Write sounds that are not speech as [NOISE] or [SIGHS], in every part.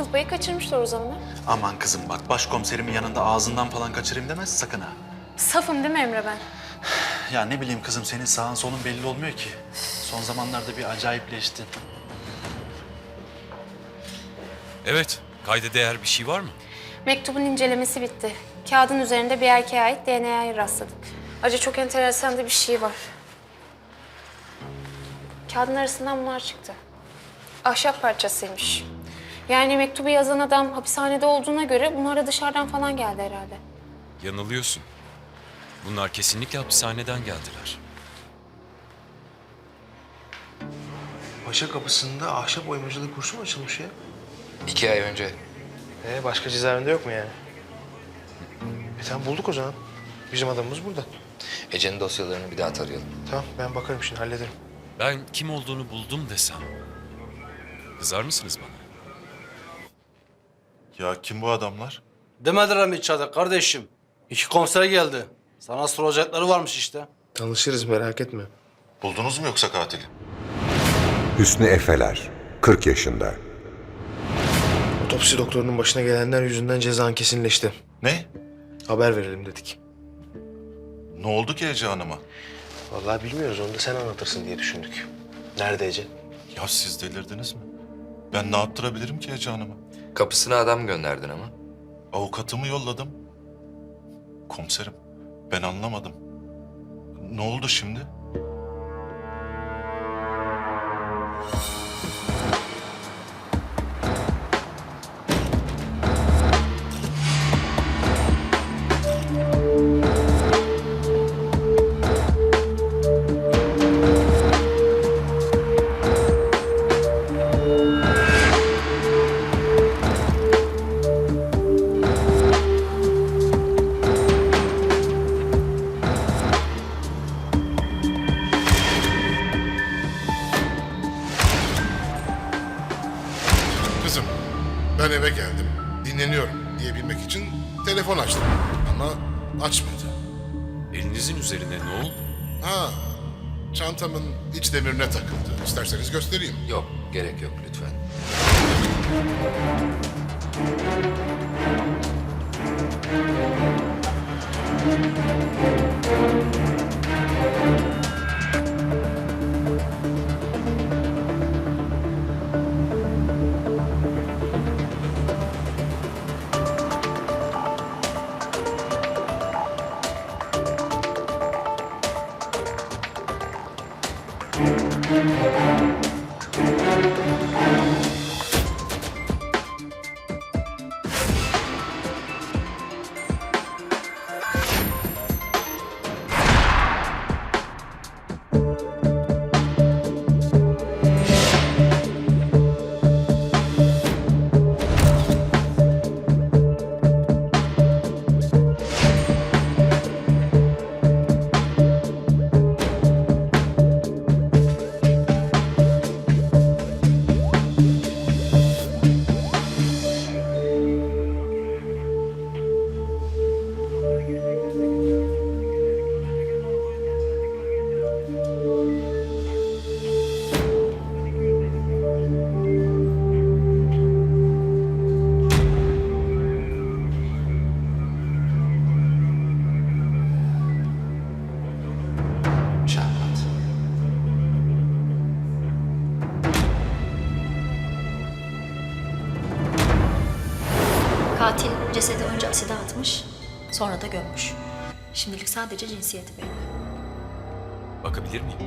kız payı kaçırmışlar o zaman. ha? Aman kızım bak başkomiserimin yanında ağzından falan kaçırayım demez sakın ha. Safım değil mi Emre ben? [SIGHS] Ya ne bileyim kızım senin sağın solun belli olmuyor ki. [SIGHS] Son zamanlarda bir acayipleştin. Evet, kayda değer bir şey var mı? Mektubun incelemesi bitti. Kağıdın üzerinde bir erkeğe ait DNA'yı rastladık. Acı çok enteresan da bir şey var. Kağıdın arasından bunlar çıktı. Ahşap parçasıymış. Yani mektubu yazan adam hapishanede olduğuna göre bunlar da dışarıdan falan geldi herhalde. Yanılıyorsun. Bunlar kesinlikle hapishaneden geldiler. Paşa kapısında ahşap oymacılık kursu mu açılmış ya? İki ay önce. Ee, başka cezaevinde yok mu yani? E tamam bulduk o zaman. Bizim adamımız burada. Ece'nin dosyalarını bir daha tarayalım. Tamam ben bakarım şimdi hallederim. Ben kim olduğunu buldum desem. Kızar mısınız bana? Ya kim bu adamlar? Demediler mi içeride kardeşim? İki komiser geldi. Sana soracakları varmış işte. Tanışırız merak etme. Buldunuz mu yoksa katili? Hüsnü Efeler, 40 yaşında. Otopsi doktorunun başına gelenler yüzünden cezan kesinleşti. Ne? Haber verelim dedik. Ne oldu ki Ece Hanım'a? Vallahi bilmiyoruz onu da sen anlatırsın diye düşündük. Nerede Ece? Ya siz delirdiniz mi? Ben ne yaptırabilirim ki Ece Hanım'a? Kapısına adam gönderdin ama. Avukatımı yolladım. Komiserim, ben anlamadım. Ne oldu şimdi? Diyebilmek için telefon açtım. Ama açmadı. Elinizin üzerine ne oldu? Ha, çantamın iç demirine takıldı. İsterseniz göstereyim. Yok, gerek yok lütfen. Şahmat. Katil cesedi önce aside atmış, sonra da gömmüş. Şimdilik sadece cinsiyeti belli. Bakabilir miyim?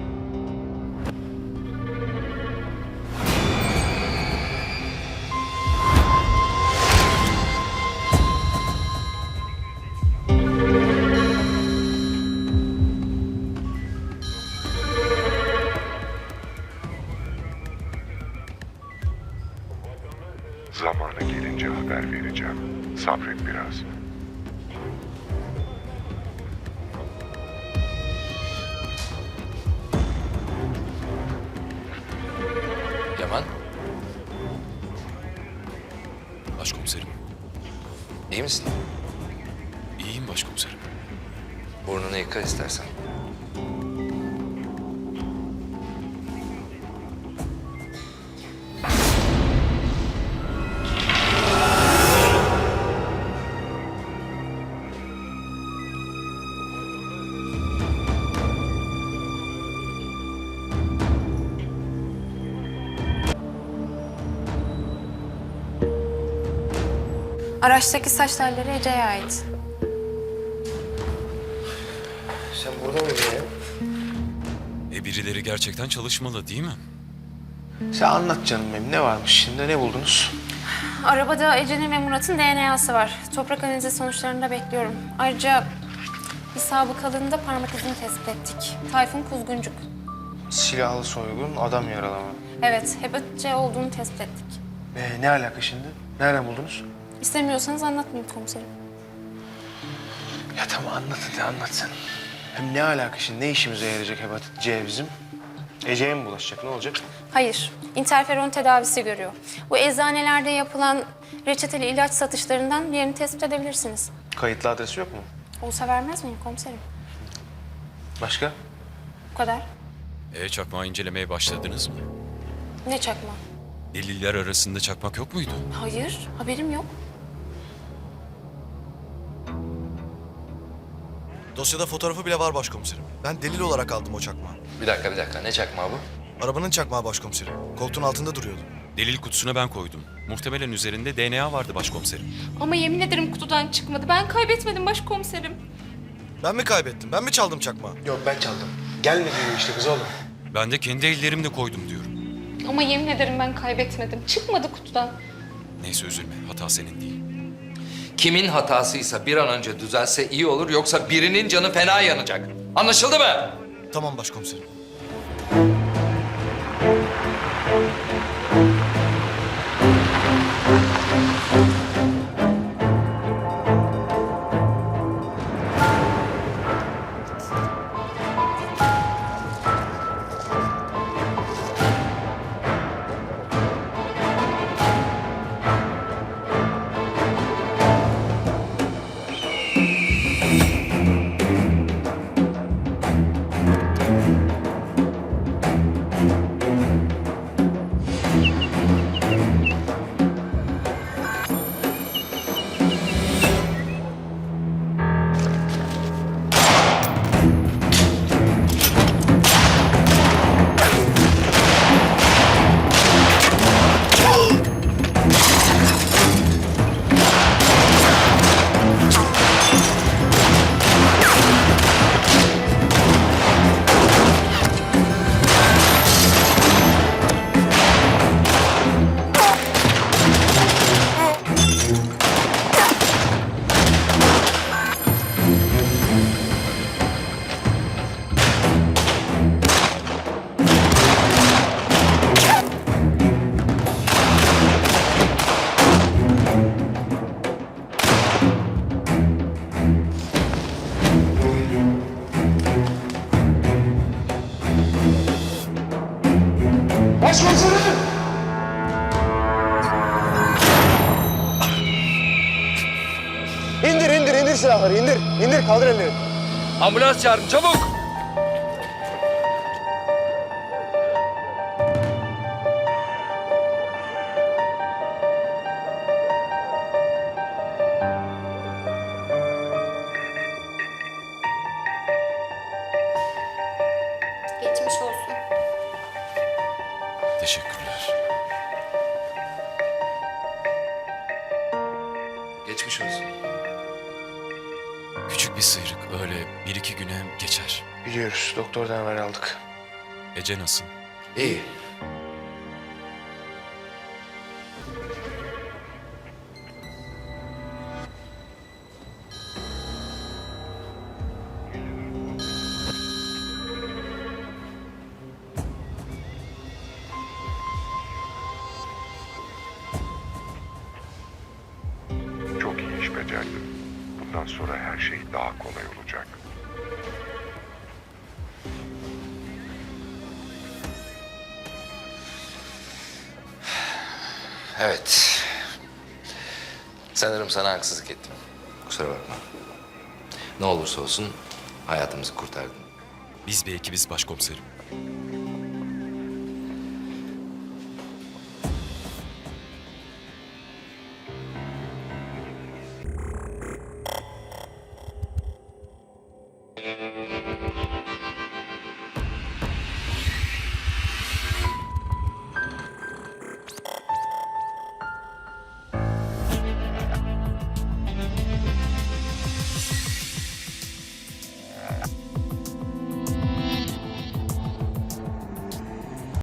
İyi misin? İyiyim başkomiserim. Burnunu yıka istersen. Araçtaki saç telleri Ece'ye ait. Sen burada mıydın ya? E birileri gerçekten çalışmalı değil mi? Sen anlat canım benim. Ne varmış şimdi? Ne buldunuz? Arabada Ece'nin ve Murat'ın DNA'sı var. Toprak analizi sonuçlarını da bekliyorum. Ayrıca bir sabıkalığında parmak izini tespit ettik. Tayfun Kuzguncuk. Silahlı soygun, adam yaralama. Evet, hepatit C olduğunu tespit ettik. Ee, ne alaka şimdi? Nereden buldunuz? İstemiyorsanız anlatmayayım komiserim. Ya tamam anlat hadi anlat sen. Hem ne alaka şimdi? Ne işimize yarayacak hepatit C bizim? Ece'ye mi bulaşacak? Ne olacak? Hayır, interferon tedavisi görüyor. Bu eczanelerde yapılan reçeteli ilaç satışlarından yerini tespit edebilirsiniz. Kayıtlı adresi yok mu? Olsa vermez miyim komiserim? Başka? Bu kadar. E çakmağı incelemeye başladınız mı? Ne çakma? Deliller arasında çakmak yok muydu? Hayır, haberim yok. Dosyada fotoğrafı bile var başkomiserim. Ben delil olarak aldım o çakmağı. Bir dakika bir dakika ne çakmağı bu? Arabanın çakmağı başkomiserim. Koltuğun altında duruyordu. Delil kutusuna ben koydum. Muhtemelen üzerinde DNA vardı başkomiserim. Ama yemin ederim kutudan çıkmadı. Ben kaybetmedim başkomiserim. Ben mi kaybettim? Ben mi çaldım çakmağı? Yok ben çaldım. Gelme diyor işte kız oğlum. Ben de kendi ellerimle koydum diyorum. Ama yemin ederim ben kaybetmedim. Çıkmadı kutudan. Neyse üzülme hata senin değil. Kimin hatasıysa bir an önce düzelse iyi olur yoksa birinin canı fena yanacak. Anlaşıldı mı? Tamam başkomiserim. Silahları indir. İndir kaldır elleri. Ambulans çağırın çabuk. Bir iki güne geçer. Biliyoruz doktordan haber aldık. Ece nasıl? İyi. Çok iyi iş becerdin. Bundan sonra her şey daha kolay olacak. Evet. Sanırım sana haksızlık ettim. Kusura bakma. Ne olursa olsun hayatımızı kurtardın. Biz bir ekibiz başkomiserim.